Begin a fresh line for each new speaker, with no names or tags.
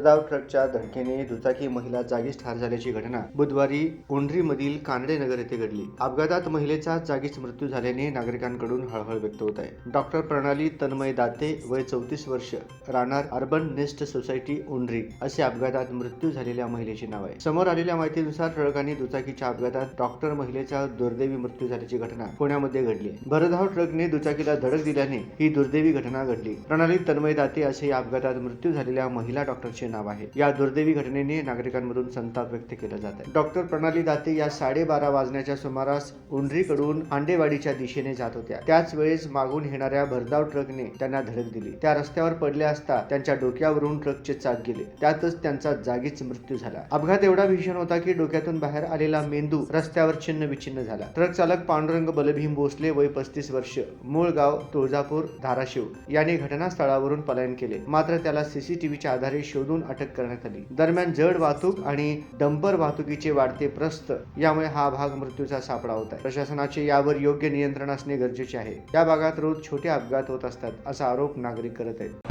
भरधाव ट्रकच्या धडकेने दुचाकी महिला जागीच ठार झाल्याची घटना बुधवारी उंडरीमधील कानडे नगर येथे घडली. अपघातात महिलेचा जागीच मृत्यू झाल्याने नागरिकांकडून हळहळ व्यक्त होत आहे. डॉक्टर प्रणाली तन्मय दाते वय चौतीस वर्ष राहणार अर्बन नेस्ट सोसायटी उंडरी असे अपघातात मृत्यू झालेल्या महिलेचे नाव आहे. समोर आलेल्या माहितीनुसार ट्रकाने दुचाकीच्या अपघातात डॉक्टर महिलेचा दुर्दैवी मृत्यू झाल्याची घटना पुण्यामध्ये घडली. भरधाव ट्रकने दुचाकीला धडक दिल्याने ही दुर्दैवी घटना घडली. प्रणाली तन्मय दाते असे या अपघातात मृत्यू झालेल्या महिला डॉक्टरचे नाव आहे. या दुर्दैवी घटनेने नागरिकांमधून संताप व्यक्त केला जात आहे. डॉक्टर प्रणाली दाते या साडेबारा वाजण्याच्या सुमारास उंडरीकडून आंडेवाडीच्या दिशेने जात होत्या. त्याच वेळेस मागून येणाऱ्या भरधाव ट्रकने त्यांना धडक दिली. त्या रस्त्यावर पडल्या असता त्यांच्या डोक्यावरून ट्रकचे चाक गेले. त्यातच त्यांचा जागीच मृत्यू झाला. अपघात एवढा भीषण होता की डोक्यातून बाहेर आलेला मेंदू रस्त्यावर छिन्न विछिन्न झाला. ट्रक चालक पांडुरंग बलभीम भोसले वय पस्तीस वर्ष मूळ गाव तुळजापूर धाराशिव. याने घटनास्थळावरून पलायन केले. मात्र त्याला सीसीटीव्हीच्या आधारे शोधून अटक करण्यात आली. दरम्यान जड वाहतूक आणि डंपर वाहतुकीचे वाढते प्रस्त यामुळे हा भाग मृत्यूचा सापडा होत आहे. प्रशासनाचे यावर योग्य नियंत्रण असणे गरजेचे आहे. या भागात रोज छोटे अपघात होत असतात असा आरोप नागरिक करत आहेत.